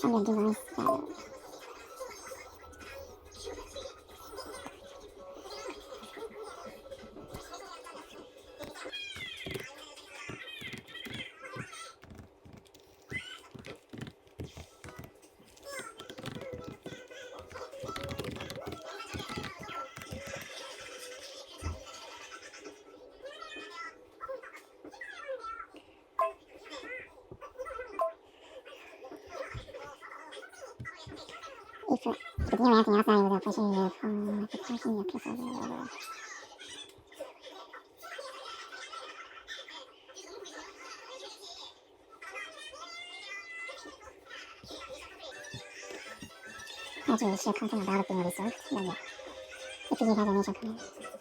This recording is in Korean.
上面这个下了。If, if you were anything else, I would appreciate you from the person you piece of you. 아주 시작한 생각 나로 빙어리 써. 네, 네. 예쁘게 가져내셨군요.